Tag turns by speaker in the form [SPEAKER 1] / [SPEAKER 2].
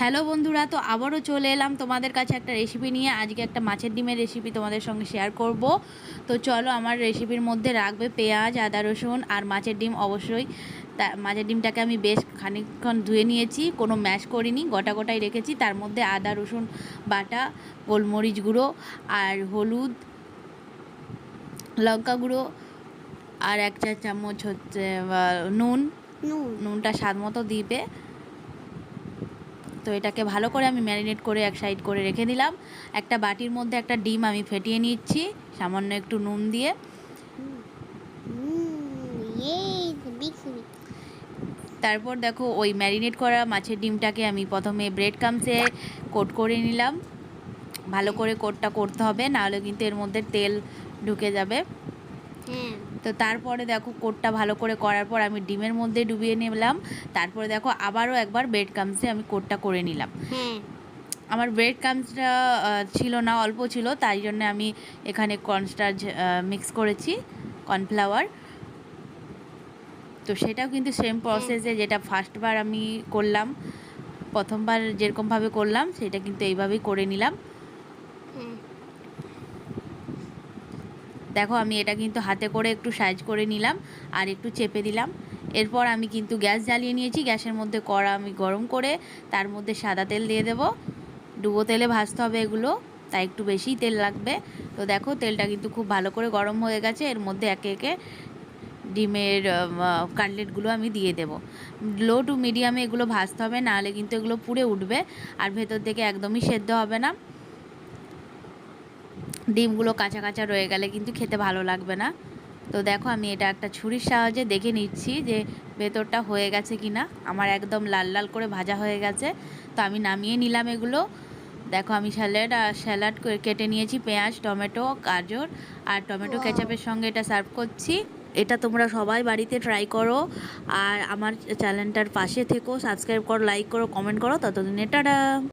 [SPEAKER 1] Hello বন্ধুরা তো আবারও চলে এলাম তোমাদের কাছে একটা রেসিপি নিয়ে। আজকে একটা মাছের ডিমের রেসিপি তোমাদের সঙ্গে শেয়ার করব। তো চলো আমার রেসিপির মধ্যে রাখবে পেঁয়াজ আদা রসুন আর মাছের ডিম অবশ্যই। তা মাছের ডিমটাকে আমি বেশ খানিকক্ষণ ধুয়ে নিয়েছি কোনো ম্যাশ করিনি গোটা গোটাই রেখেছি। তার মধ্যে আদা রসুন বাটা গোলমরিচ গুঁড়ো আর হলুদ লঙ্কা গুঁড়ো আর এক চা চামচ হচ্ছে নুন।
[SPEAKER 2] নুন।
[SPEAKER 1] নুনটা স্বাদ মতো দিবে। তো এটাকে ভালো করে আমি ম্যারিনেট করে এক সাইড করে রেখে দিলাম। একটা বাটির মধ্যে একটা ডিম আমি ফেটিয়ে নিচ্ছি, সামান্য একটু নুন দিয়ে। তারপর দেখো ওই ম্যারিনেট করা মাছের ডিমটাকে আমি প্রথমে ব্রেড কামসে কোট করে নিলাম। ভালো করে কোটটা করতে হবে, নাহলে কিন্তু এর মধ্যে তেল ঢুকে যাবে।
[SPEAKER 2] হ্যাঁ।
[SPEAKER 1] তো তারপরে দেখো কোটটা ভালো করে করার পর আমি ডিমের মধ্যে ডুবিয়ে নিলাম। তারপরে দেখো আবারও একবার ব্রেড কামসে আমি কোটটা করে নিলাম। আমার ব্রেড কামসটা ছিল না অল্প ছিল তাই জন্য আমি এখানে কর্নস্টার্চ মিক্স করেছি কর্নফ্লাওয়ার তো সেটাও কিন্তু সেম প্রসেসে যেটা ফার্স্টবার আমি করলাম প্রথমবার যেরকমভাবে করলাম সেটা কিন্তু এইভাবেই করে নিলাম। দেখো, আমি এটা কিন্তু হাতে করে একটু সাইজ করে নিলাম আর একটু চেপে দিলাম। এরপর আমি কিন্তু গ্যাস জ্বালিয়ে নিয়েছি। গ্যাসের মধ্যে কড়া আমি গরম করে তার মধ্যে সাদা তেল দিয়ে দেব। ডুবো তেলে ভাজতে হবে এগুলো, তাই একটু বেশিই তেল লাগবে। তো দেখো, তেলটা কিন্তু খুব ভালো করে গরম হয়ে গেছে। এর মধ্যে একে একে ডিমের কাটলেটগুলো আমি দিয়ে দেব। লো টু মিডিয়ামে এগুলো ভাজতে হবে, নাহলে কিন্তু এগুলো পুড়ে উঠবে। আর ভেতর থেকে একদমই সেদ্ধ হবে না। ডিমগুলো কাঁচা কাঁচা রয়ে গেলে কিন্তু খেতে ভালো লাগবে না। তো দেখো আমি এটা একটা ছুরির সাহায্যে দেখে নিচ্ছি যে ভেতরটা হয়ে গেছে কি না আমার একদম লাল লাল করে ভাজা হয়ে গেছে। তো আমি নামিয়ে নিলাম এগুলো। দেখো আমি স্যালাড আর স্যালাড কেটে নিয়েছি পেঁয়াজ টমেটো গাজর আর টমেটো. কেচাপের সঙ্গে এটা সার্ভ করছি। এটা তোমরা সবাই বাড়িতে ট্রাই করো। আর আমার চ্যানেলটার পাশে থেকো সাবস্ক্রাইব করো লাইক করো কমেন্ট করো। ততদিনে টাটা।